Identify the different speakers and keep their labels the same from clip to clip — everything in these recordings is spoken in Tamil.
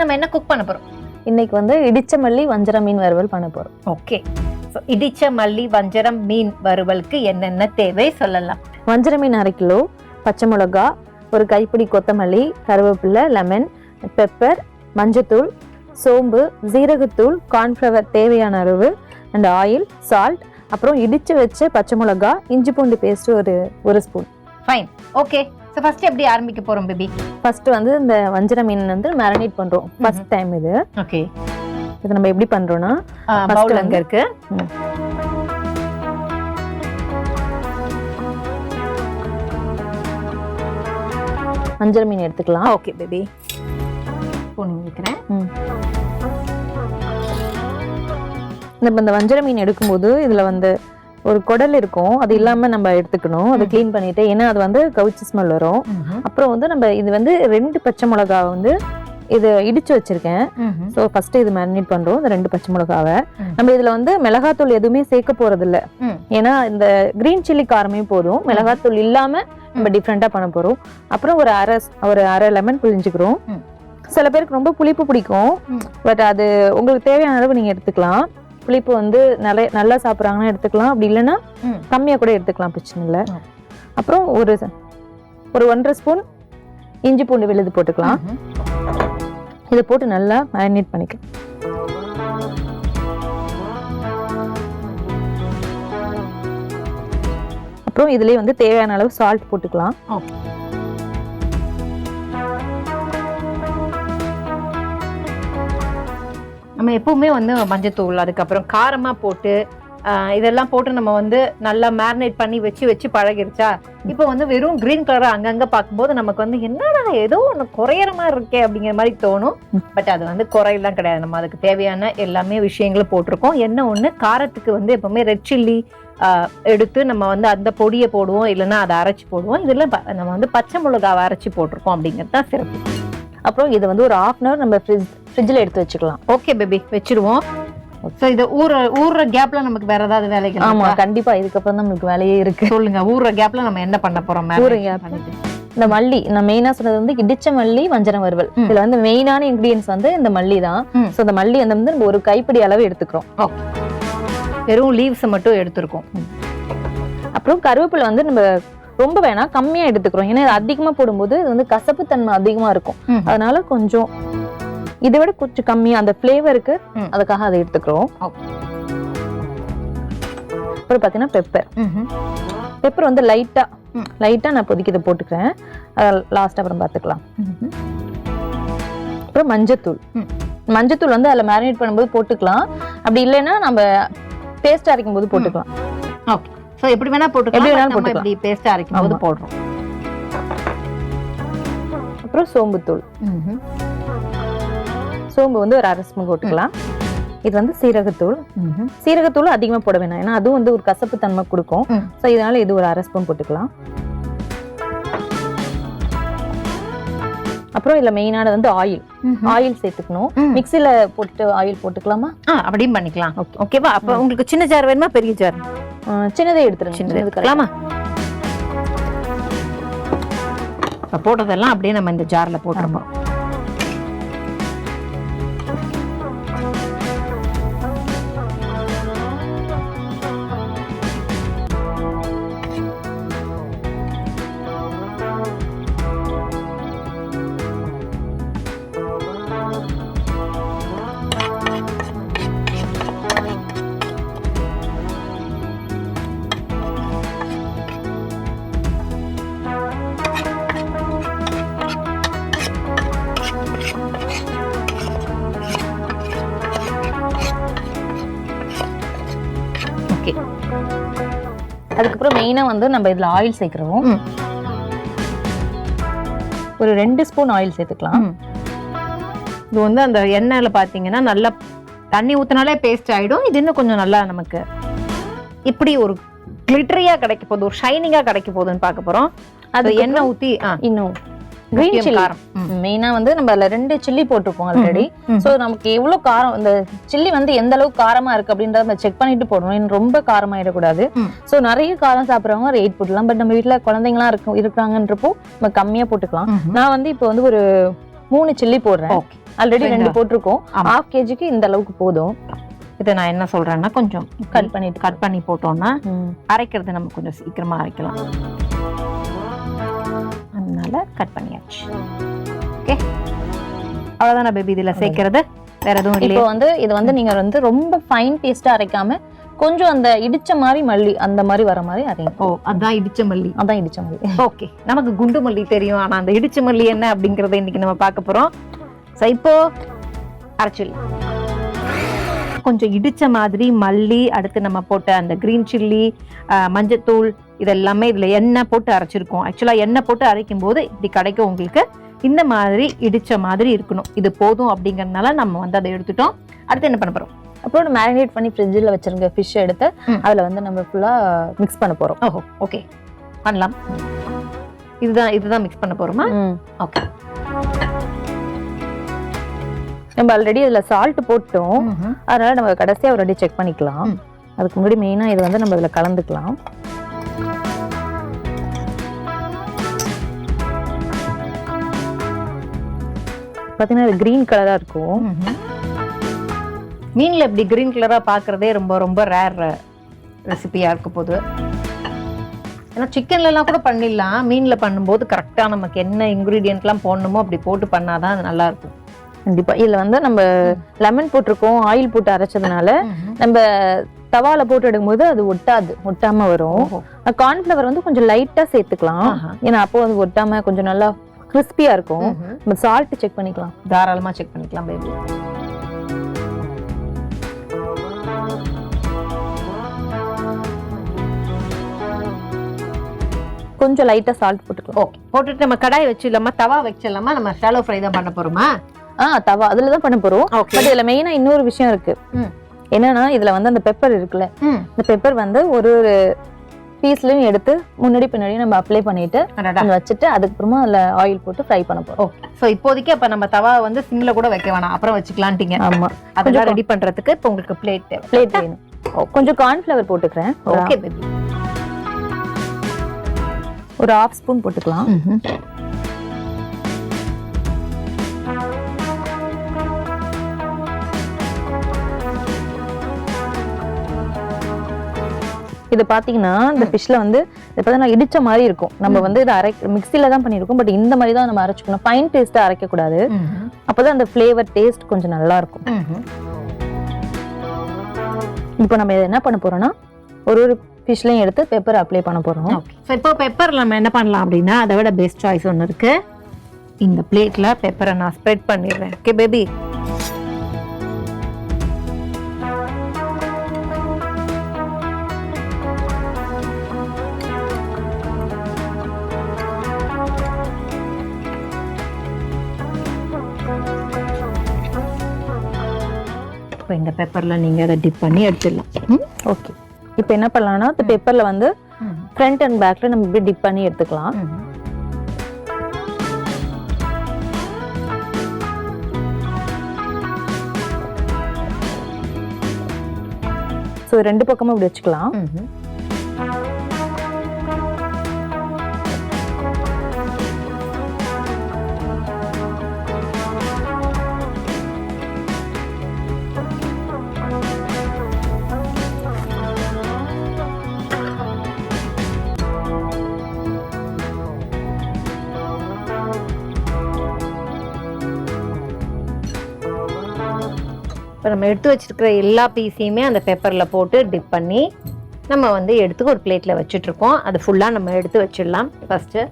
Speaker 1: நம்ம என்ன குக் பண்ண போறோம்?
Speaker 2: இன்னைக்கு வந்து இடிச்ச மல்லி வஞ்சர மீன் வறுவல் பண்ண போறோம்.
Speaker 1: ஓகே இடிச்ச மல்லி வஞ்சரம் மீன் வறுவலுக்கு என்னென்ன தேவை சொல்லலாம்.
Speaker 2: வஞ்சர மீன் அரை கிலோ பச்சை மிளகா ஒரு கைப்பிடி கொத்தமல்லி கருவேப்பிலை லெமன் பெப்பர் மஞ்சத்தூள் சோம்பு ஜீரகத்தூள் கார்ன்ஃப்ளவர் தேவையான அளவு அண்ட் ஆயில் சால்ட் அப்புறம் இடிச்சு வச்ச பச்சை மிளகா இஞ்சி பூண்டு பேஸ்ட் ஒரு ஒரு spoon
Speaker 1: fine okay so first எப்படி ஆரம்பிக்க போறோம் பேபி
Speaker 2: ஃபர்ஸ்ட் வந்து இந்த வஞ்சர மீன் வந்து மேரினேட் பண்றோம். ஃபர்ஸ்ட் டைம் இது.
Speaker 1: ஓகே
Speaker 2: இது நம்ம எப்படி பண்றோம்னா
Speaker 1: பவுல் அங்க இருக்கு.
Speaker 2: வஞ்சர மீன் எடுத்துக்கலாம்.
Speaker 1: ஓகே பேபி ஸ்பூன் வைக்கிறேன்
Speaker 2: ம். நம்ம இந்த வஞ்சர மீன் எடுக்கும்போது இதுல வந்து ஒரு குடல் இருக்கும் அது இல்லாம நம்ம எடுத்துக்கணும். அதை. க்ளீன் பண்ணிட்டு ஏன்னா அது வந்து கவுச்சி ஸ்மெல் வரும். அப்புறம் வந்து நம்ம இது வந்து ரெண்டு பச்சை மிளகா வந்து இது இடிச்சு வச்சிருக்கேன். ஸோ ஃபர்ஸ்ட் இது மேரினேட் பண்றோம் இந்த ரெண்டு பச்சை மிளகாவை. நம்ம இதுல வந்து மிளகாத்தூள் எதுவுமே சேர்க்க போறது இல்ல. ஏன்னா இந்த கிரீன் சில்லி காரமே போதும். மிளகாத்தூள் இல்லாம நம்ம டிஃப்ரெண்டா பண்ண போறோம். அப்புறம் ஒரு அரை ஒரு அரை லெமன் புளிஞ்சுக்கிறோம். சில பேருக்கு ரொம்ப புளிப்பு பிடிக்கும். பட் அது உங்களுக்கு தேவையான அளவு நீங்க எடுத்துக்கலாம். புளிப்பு வந்து நிறைய நல்லா சாப்பிட்றாங்கன்னா எடுத்துக்கலாம். அப்படி இல்லைன்னா
Speaker 1: ம்.
Speaker 2: கம்மியா கூட எடுத்துக்கலாம் பிரச்சனை இல்லை. அப்புறம் ஒரு ஒரு ஒன்றரை ஸ்பூன் இஞ்சி பூண்டு விழுது போட்டுக்கலாம். இதை போட்டு நல்லா மேரினேட் பண்ணிக்கலாம் அப்புறம் இதுலயே வந்து தேவையான அளவு சால்ட் போட்டுக்கலாம்.
Speaker 1: நம்ம எப்பவுமே வந்து மஞ்சத்தூள் அதுக்கப்புறம் காரமாக போட்டு இதெல்லாம் போட்டு நம்ம வந்து நல்லா மேரினேட் பண்ணி வச்சு வச்சு பழகிருச்சா? இப்போ வந்து வெறும் கிரீன் கலராக அங்கங்கே பார்க்கும்போது நமக்கு வந்து என்னடா ஏதோ ஒன்று குறையிற மாதிரி இருக்கே அப்படிங்கிற மாதிரி தோணும். பட் அது வந்து குறையெல்லாம் கிடையாது. நம்ம அதுக்கு தேவையான எல்லாமே விஷயங்களும் போட்டிருக்கோம். என்ன ஒன்று காரத்துக்கு வந்து எப்போவுமே ரெட் சில்லி எடுத்து நம்ம வந்து அந்த பொடியை போடுவோம். இல்லைன்னா அதை அரைச்சி போடுவோம். இதெல்லாம் ப- நம்ம வந்து பச்சை மிளகாவை அரைச்சி போட்டிருக்கோம் அப்படிங்கிறது தான் சிறப்பு.
Speaker 2: அப்புறம் இதை வந்து ஒரு ஹாஃப் அன் ஹவர் நம்ம ஃப்ரிட்ஜ் ஃப்ரிட்ஜில் எடுத்து வச்சுக்கலாம்
Speaker 1: ஓகே பேபி வச்சிருவோம் ஸோ இது ஊற ஊறுற கேப்ல நமக்கு வேற ஏதாவது வேலைகள்
Speaker 2: ஆமா? கண்டிப்பா இதுக்கப்புறம் தான் நம்மளுக்கு வேலையே இருக்கு
Speaker 1: சொல்லுங்க ஊறுற கேப்ல நம்ம என்ன பண்ண போறோம்?
Speaker 2: ஊறுற gap. இந்த மல்லி நான் மெயினா சொன்னது வந்து இடிச்ச மல்லி வஞ்சரம் வறுவல். இதுல வந்து மெயினான இன்கிரியன்ஸ் வந்து இந்த மல்லி தான். ஸோ இந்த மல்லி வந்து வந்து நம்ம ஒரு கைப்பிடி அளவு எடுத்துக்கிறோம்
Speaker 1: வெறும் லீவ்ஸ் மட்டும் எடுத்திருக்கோம்
Speaker 2: அப்புறம் கருவேப்பிலை வந்து நம்ம ரொம்ப வேணாம் கம்மியா எடுத்துக்கிறோம் ஏன்னா இது அதிகமா போடும்போது இது வந்து கசப்பு தன்மை அதிகமா இருக்கும். அதனால கொஞ்சம் இதை விட கொஞ்சம் கம்மியா அந்த ஃப்ளேவருக்கு. அதுக்காக அதை எடுத்துக்கிறோம். அப்புறம் பார்த்தீங்கன்னா பெப்பர். பெப்பர் வந்து லைட்டா
Speaker 1: ம்.
Speaker 2: லைட்டா நான் இப்போதைக்கு இதை போட்டுக்கிறேன் லாஸ்ட் அப்புறம் பார்த்துக்கலாம். அப்புறம் மஞ்சத்தூள். மஞ்சத்தூள் வந்து அதில் மேரினேட் பண்ணும்போது போட்டுக்கலாம் அப்படி இல்லைன்னா நம்ம பேஸ்ட் அரைக்கும் போது போட்டுக்கலாம்
Speaker 1: ஓகே ஸோ எப்படி வேணா போட்டுக்கலாம்
Speaker 2: எப்படி வேணாலும் போட்டுக்கலாம்.
Speaker 1: இப்படி பேஸ்ட் அரைக்கும் போது. போடுறோம்
Speaker 2: அப்புறம் சோம்புத்தூள். சோம்பு வந்து ஒரு அரை ஸ்பூன் போட்டுக்கலாம். இது வந்து சீரகத்தூள். சீரகத்தூள் அதிகமாக போட வேணாம். ஏன்னா அதுவும் வந்து ஒரு கசப்பு தன்மை கொடுக்கும். ஸோ இதனால இது ஒரு அரை ஸ்பூன் போட்டுக்கலாம். அப்புறம் இதில் மெயினானது வந்து ஆயில். ஆயில் சேர்த்துக்கணும். மிக்சியில் போட்டு ஆயில் போட்டுக்கலாமா?
Speaker 1: ஆ அப்படியும் பண்ணிக்கலாம்.
Speaker 2: Okay.
Speaker 1: ஓகேவா அப்ப உங்களுக்கு சின்ன ஜார் வேணுமா பெரிய ஜார்
Speaker 2: சின்னதே எடுத்துருங்க.
Speaker 1: சின்னது எடுத்துக்கலாமா? போட்டதெல்லாம் அப்படியே நம்ம இந்த ஜார்ல போட்டுருப்போம்
Speaker 2: அதுக்கப்புறம் மெயினாக வந்து நம்ம இதில் ஆயில் சேர்க்குறோம். ஒரு ரெண்டு ஸ்பூன் ஆயில் சேர்த்துக்கலாம்.
Speaker 1: இது வந்து அந்த எண்ணெயில பாத்தீங்கன்னா நல்லா தண்ணி ஊத்தினாலே பேஸ்ட் ஆயிடும். இது இன்னும் கொஞ்சம் நல்லா நமக்கு இப்படி ஒரு கிளிட்டரியா கிடைக்க போகுது ஒரு ஷைனிங்கா கிடைக்க போகுதுன்னு பார்க்க போறோம். அது எண்ணெய் ஊத்தி ஆ,
Speaker 2: இன்னும் கிரீன் சில்லி
Speaker 1: காரம் ம்.
Speaker 2: மெயினாக வந்து நம்ம அதில் ரெண்டு சில்லி போட்டிருப்போம் ஆல்ரெடி. ஸோ நமக்கு எவ்வளோ காரம் இந்த சில்லி வந்து எந்த அளவுக்கு காரமா இருக்கு அப்படின்றத நம்ம செக் பண்ணிட்டு போடணும் ரொம்ப காரமாயிடக்கூடாது
Speaker 1: ம்.
Speaker 2: ஸோ நிறைய காரம் சாப்பிட்றவங்க ஒரு எயிட் போட்டுக்கலாம் பட் நம்ம வீட்டில் குழந்தைங்களாம் இருக்கும் இருக்காங்கன்றப்போ நம்ம கம்மியா போட்டுக்கலாம். நான் வந்து இப்போ வந்து ஒரு மூணு சில்லி போடுறேன் ஆல்ரெடி. ரெண்டு போட்டிருக்கோம். ஹாஃப் கேஜிக்கு இந்த அளவுக்கு போதும்
Speaker 1: இதை நான் என்ன சொல்றேன்னா கொஞ்சம்
Speaker 2: கட் பண்ணிட்டு
Speaker 1: கட் பண்ணி போட்டோம்னா. அரைக்கிறது நம்ம கொஞ்சம் சீக்கிரமா அரைக்கலாம் அதனால கட் பண்ணியாச்சு. ஓகே அவ்வளவுதானே பேபி இதுல சேர்க்கறது. வேற எதுவும்
Speaker 2: இப்போ வந்து இது வந்து நீங்க வந்து ரொம்ப ஃபைன் பேஸ்டா அரைக்காம கொஞ்சம் அந்த இடிச்ச மாதிரி மல்லி அந்த மாதிரி வர மாதிரி அரைங்க.
Speaker 1: ஓ அதான் இடிச்ச மல்லி.
Speaker 2: அதான் இடிச்ச மல்லி.
Speaker 1: ஓகே நமக்கு குண்டு மல்லி தெரியும். ஆனா அந்த இடிச்ச மல்லி என்ன அப்படிங்கறத இன்னைக்கு நம்ம பார்க்க போறோம். So, இப்போ அரைச்சிடலாம். கொஞ்சம் இடிச்ச மாதிரி மல்லி அடுத்து நம்ம போட்ட அந்த கிரீன் சில்லி மஞ்சத்தூள் இதெல்லாமே இதுல எண்ணெய் போட்டு அரைச்சிருக்கோம். ஆக்சுவலா எண்ணெய் போட்டு அரைக்கும் போது இப்படி கிடைக்கும் உங்களுக்கு இந்த மாதிரி இடிச்ச மாதிரி இருக்கணும். இது போதும் அப்படிங்கறதுனால நம்ம வந்து அதை எடுத்துட்டோம். அடுத்து என்ன பண்ண போறோம்?
Speaker 2: அப்புறம் மேரினேட் பண்ணி ஃப்ரிட்ஜில் வச்சிருக்க ஃபிஷ் எடுத்து. அதுல வந்து நம்ம ஃபுல்லா மிக்ஸ் பண்ண போறோம்.
Speaker 1: ஓஹோ ஓகே பண்ணலாம். இதுதான் இதுதான் மிக்ஸ் பண்ண போறோமா? ஓகே
Speaker 2: நம்ம ஆல்ரெடி இதுல சால்ட் போட்டோம். அதனால நம்ம கடைசியா ஒரு செக் பண்ணிக்கலாம். அதுக்கு முன்னாடி மெயினா இது வந்து நம்ம இதுல கலந்துக்கலாம். பாத்தீங்கன்னா இது கிரீன் கலரா இருக்கும்.
Speaker 1: மீன்ல இப்படி கிரீன் கலரா பாக்குறதே ரொம்ப ரொம்ப ரேர் ரெசிபியா இருக்க போகுது ஏன்னா சிக்கன்ல எல்லாம் கூட பண்ணிடலாம். மீன்ல பண்ணும்போது கரெக்டா நமக்கு என்ன இன்கிரீடியன்ட்லாம் போடணுமோ அப்படி போட்டு பண்ணாதான் அது நல்லா இருக்கும்.
Speaker 2: கண்டிப்பா. இதுல வந்து நம்ம லெமன் போட்டிருக்கோம் ஆயில் போட்டு அரைச்சதுனால நம்ம தவால போட்டு எடுக்கும்போது அது ஒட்டாது ஒட்டாம வரும். கார்ன்ஃபிளவர் வந்து கொஞ்சம் லைட்டா சேர்த்துக்கலாம். ஏன்னா அப்போ வந்து ஒட்டாம கொஞ்சம் நல்லா கிறிஸ்பியா இருக்கும். நம்ம சால்ட் செக் பண்ணிக்கலாம்.
Speaker 1: தாராளமா செக் பண்ணிக்கலாம் பேபி
Speaker 2: கொஞ்சம் லைட்டா சால்ட் போட்டுக்கலாம்.
Speaker 1: ஓகே போட்டுட்டு நம்ம கடாய் வச்சிடலாமா? தவா வச்சிடலாமா? நம்ம ஷாலோ ஃப்ரை தான் பண்ண போறோமா?
Speaker 2: ஆ தவா. அதுல தான் பண்ண போறோம்.
Speaker 1: ஓகே
Speaker 2: பட் இதுல மெயினா இன்னொரு விஷயம் இருக்கு.
Speaker 1: ம்.
Speaker 2: என்னன்னா இதுல வந்து அந்த பெப்பர் இருக்குல்ல. இந்த பெப்பர் வந்து ஒரு ஒரு பீஸ்லயும் எடுத்து முன்னாடி பின்னாடி நம்ம அப்ளை பண்ணிட்டு வச்சுட்டு அதுக்கப்புறமா அதுல ஆயில் போட்டு ஃப்ரை பண்ண போறோம்.
Speaker 1: ஓகே ஸோ இப்போதைக்கு அப்ப நம்ம தவா வந்து சிம்ல கூட வைக்க வேணாம். அப்புறம் வச்சுக்கலான்ட்டீங்க.
Speaker 2: ஆமா.
Speaker 1: அதெல்லாம் ரெடி பண்றதுக்கு இப்போ உங்களுக்கு பிளேட்
Speaker 2: பிளேட் வேணும். கொஞ்சம் கார்ன்ஃபிளவர் போட்டுக்கிறேன்.
Speaker 1: ஓகே பேபி
Speaker 2: ஒரு ஹாஃப் ஸ்பூன் போட்டுக்கலாம். இது பாத்தீங்கன்னா இந்த ஃபிஷ்ல வந்து இது பார்த்தீங்கன்னா இடிச்ச மாதிரி இருக்கும். நம்ம வந்து இதை அரை மிக்சில தான் பண்ணியிருக்கோம். பட் இந்த மாதிரி தான் நம்ம அரைச்சுக்கணும். ஃபைன் பேஸ்ட்டா அரைக்க கூடாது அப்பதான் அந்த ஃப்ளேவர் டேஸ்ட் கொஞ்சம் நல்லா இருக்கும். இப்போ நம்ம இதை என்ன பண்ண போறோம்னா ஒரு ஒரு ஃபிஷ்லையும் எடுத்து பெப்பர் அப்ளை பண்ண போறோம்.
Speaker 1: ஸோ இப்போ பெப்பர் நம்ம என்ன பண்ணலாம் அப்படின்னா அதை விட பெஸ்ட் சாய்ஸ் ஒன்று இருக்கு. இந்த பிளேட்ல பெப்பரை நான் ஸ்ப்ரெட் பண்ணிடுறேன். ஓகே பேபி இப்போ இந்த பெப்பர்ல நீங்க அதை டிப் பண்ணி எடுத்துடலாம்.
Speaker 2: ஓகே இப்போ என்ன பண்ணலாம்னா இந்த பேப்பரில் வந்து ஃப்ரண்ட் அண்ட் பேக்கில் நம்ம இப்படி டிப் பண்ணி எடுத்துக்கலாம். ஸோ ரெண்டு பக்கமும் இப்படி வச்சுக்கலாம்.
Speaker 1: இப்போ நம்ம எடுத்து வச்சிருக்கிற எல்லா பீஸையுமே அந்த பெப்பரில் போட்டு டிப் பண்ணி நம்ம வந்து எடுத்து ஒரு பிளேட்டில் வச்சுட்ருக்கோம் அது ஃபுல்லாக நம்ம எடுத்து வச்சிடலாம். ஃபஸ்ட்டு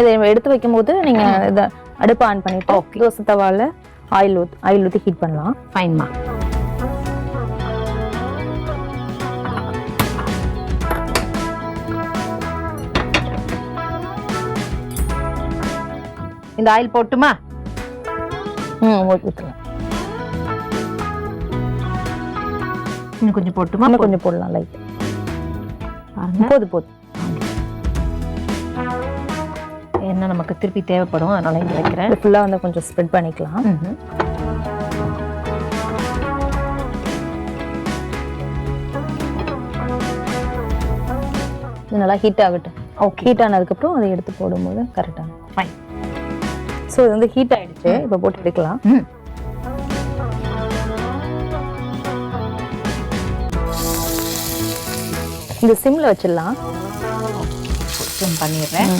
Speaker 2: இதை எடுத்து வைக்கும்போது நீங்க இதை அடுப்பு ஆன் பண்ணிட்டு தோசை தவால ஆயில் ஊத் ஆயில் ஊற்றி ஹீட் பண்ணலாம்.
Speaker 1: ஃபைன்மா இந்த ஆயில் போட்டுமா?
Speaker 2: ம் ஊற்றலாம்
Speaker 1: இன்னும் கொஞ்சம் போட்டுமா?
Speaker 2: இன்னும் கொஞ்சம் போடலாம் லைட் போது. போதும்
Speaker 1: என்ன நமக்கு திருப்பி தேவைப்படும் அதனால இங்க வைக்கிறேன்.
Speaker 2: ஃபுல்லாக வந்து கொஞ்சம் ஸ்ப்ரெட் பண்ணிக்கலாம். நல்லா ஹீட் ஆகட்டும்.
Speaker 1: ஓகே
Speaker 2: ஹீட் ஆனதுக்கப்புறம் அதை எடுத்து போடும்போது கரெக்டாக
Speaker 1: Fine.
Speaker 2: ஸோ இது வந்து ஹீட் ஆயிடுச்சு. இப்போ போட்டு எடுக்கலாம். இந்த சிம்ல வச்சிடலாம்.
Speaker 1: பண்ணிடுறேன்.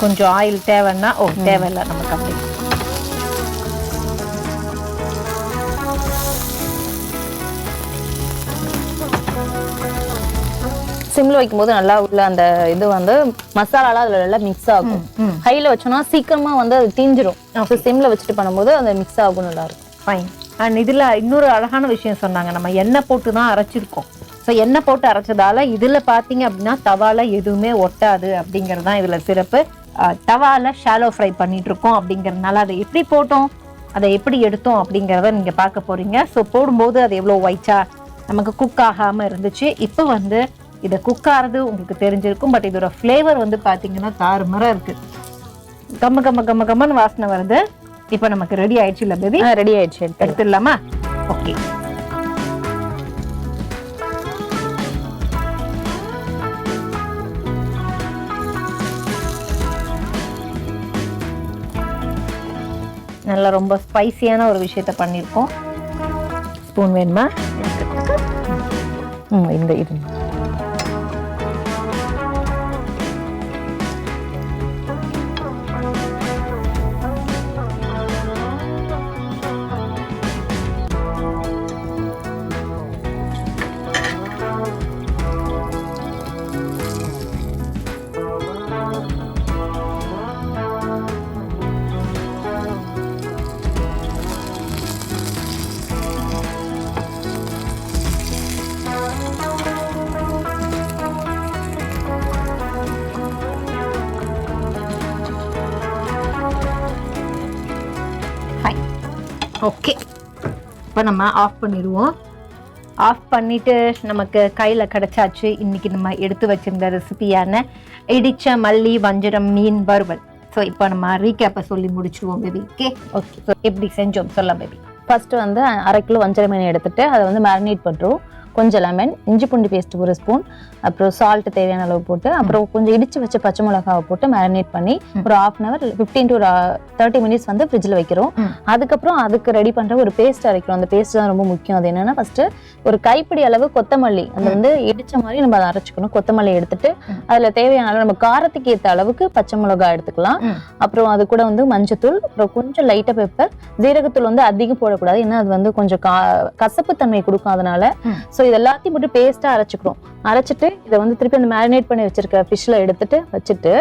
Speaker 1: கொஞ்சம் ஆயில் தேவைன்னா ஓ தேவையில்லை நமக்கு அப்படி
Speaker 2: சிம்ல வைக்கும்போது நல்லா உள்ள அந்த இது வந்து மசாலாலாம் அதுல நல்லா மிக்ஸ் ஆகும். ஹைல வச்சோம்னா சீக்கிரமா வந்து அது தீஞ்சிரும். ஸோ சிம்ல வச்சுட்டு பண்ணும்போது அந்த மிக்ஸ் ஆகும் நல்லா இருக்கும்
Speaker 1: ஃபைன் அண்ட் இதில் இன்னொரு அழகான விஷயம் சொன்னாங்க. நம்ம எண்ணெய் போட்டு தான் அரைச்சிருக்கோம். ஸோ எண்ணெய் போட்டு அரைச்சதால இதில் பார்த்தீங்க அப்படின்னா தவால எதுவுமே ஒட்டாது அப்படிங்கிறது தான் இதில் சிறப்பு. தவால ஷாலோ ஃப்ரை பண்ணிட்டு இருக்கோம் அப்படிங்கிறதுனால அதை எப்படி போட்டோம் அதை எப்படி எடுத்தோம் அப்படிங்கிறத நீங்கள் பார்க்க போறீங்க. ஸோ போடும்போது அது எவ்வளோ ஒயிட்டா நமக்கு குக் ஆகாமல் இருந்துச்சு. இப்போ வந்து இதை குக் ஆகிறது உங்களுக்கு தெரிஞ்சிருக்கும் பட் இதோட ஃப்ளேவர் வந்து பார்த்தீங்கன்னா தாறுமாறாக இருக்குது கம்ம கம்ம கம்ம கம்மன்னு வாசனை வருது. இப்போ நமக்கு ரெடி ஆயிடுச்சு இல்லை பேபி
Speaker 2: ரெடி ஆயிடுச்சு எடுத்து
Speaker 1: எடுத்துடலாமா? ஓகே நல்லா ரொம்ப ஸ்பைசியான ஒரு விஷயத்த பண்ணியிருக்கோம். ஸ்பூன் வேணுமா?
Speaker 2: இந்த இது.
Speaker 1: ஓகே இப்போ நம்ம ஆஃப் பண்ணிடுவோம். ஆஃப் பண்ணிட்டு நமக்கு கையில் கிடைச்சாச்சு. இன்னைக்கு நம்ம எடுத்து வச்சிருந்த ரெசிபியான இடிச்ச மல்லி வஞ்சரம் மீன் வறுவல். ஸோ இப்போ நம்ம ரீகேப்பை சொல்லி முடிச்சிருவோம் பேபி ஓகே
Speaker 2: ஓகே
Speaker 1: ஸோ எப்படி செஞ்சோம்? சொல்ல பேபி
Speaker 2: ஃபர்ஸ்ட் வந்து அரை கிலோ வஞ்சர மீன் எடுத்துட்டு அதை வந்து மேரினேட் பண்ணுறோம் கொஞ்சம் லெமன் இஞ்சி பூண்டு பேஸ்ட் ஒரு ஸ்பூன் அப்புறம் சால்ட் தேவையான அளவு போட்டு அப்புறம் கொஞ்சம் இடிச்சு வச்ச பச்சை மிளகாவை போட்டு மேரினேட் பண்ணி. ஒரு half an hour fifteen to thirty minutes வந்து ஃப்ரிட்ஜில் வைக்கிறோம். அதுக்கப்புறம் அதுக்கு ரெடி பண்ணுற ஒரு பேஸ்ட் அரைக்கிறோம் அந்த பேஸ்ட் தான் ரொம்ப முக்கியம் அது என்னன்னா ஃபர்ஸ்ட் ஒரு கைப்பிடி அளவு கொத்தமல்லி அது வந்து இடிச்ச மாதிரி நம்ம அதை அரைச்சிக்கணும் கொத்தமல்லி எடுத்துட்டு. அதுல தேவையான அளவு நம்ம காரத்துக்கு ஏற்ற அளவுக்கு பச்சை மிளகாய் எடுத்துக்கலாம். அப்புறம் அது கூட வந்து மஞ்சத்தூள் அப்புறம் கொஞ்சம் லைட்டா பெப்பர் ஜீரகத்தூள் வந்து அதிகம் போடக்கூடாது ஏன்னா அது வந்து கொஞ்சம் கசப்பு தன்மை கொடுக்கும் அதனால. ஸோ இது எல்லாத்தையும் போட்டு பேஸ்டா அரைச்சிக்கிறோம். அரைச்சிட்டு இதை வந்து திருப்பி அந்த மேரினேட் பண்ணி வச்சிருக்க ஃபிஷ்ல எடுத்துட்டு வச்சுட்டு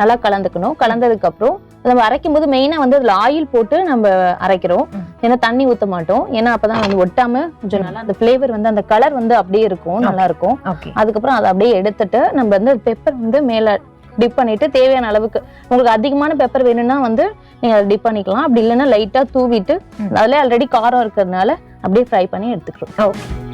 Speaker 2: நல்லா கலந்துக்கணும். கலந்ததுக்கு அப்புறம் நம்ம அரைக்கும் போது மெயினா வந்து அதுல ஆயில் போட்டு நம்ம அரைக்கிறோம். ஏன்னா தண்ணி ஊத்த மாட்டோம். ஏன்னா அப்பதான் வந்து ஒட்டாம கொஞ்சம் நல்லா அந்த ஃபிளேவர் வந்து அந்த கலர் வந்து அப்படியே இருக்கும். நல்லா இருக்கும். அதுக்கப்புறம் அதை அப்படியே எடுத்துட்டு நம்ம வந்து பெப்பர் வந்து மேல டிப் பண்ணிட்டு தேவையான அளவுக்கு உங்களுக்கு அதிகமான பெப்பர் வேணும்னா வந்து நீங்க அதை டிப் பண்ணிக்கலாம். அப்படி இல்லைன்னா லைட்டா தூவிட்டு. அதுல ஆல்ரெடி காரம் இருக்கிறதுனால அப்படியே ஃப்ரை பண்ணி எடுத்துக்கிறோம்.
Speaker 1: ஓகே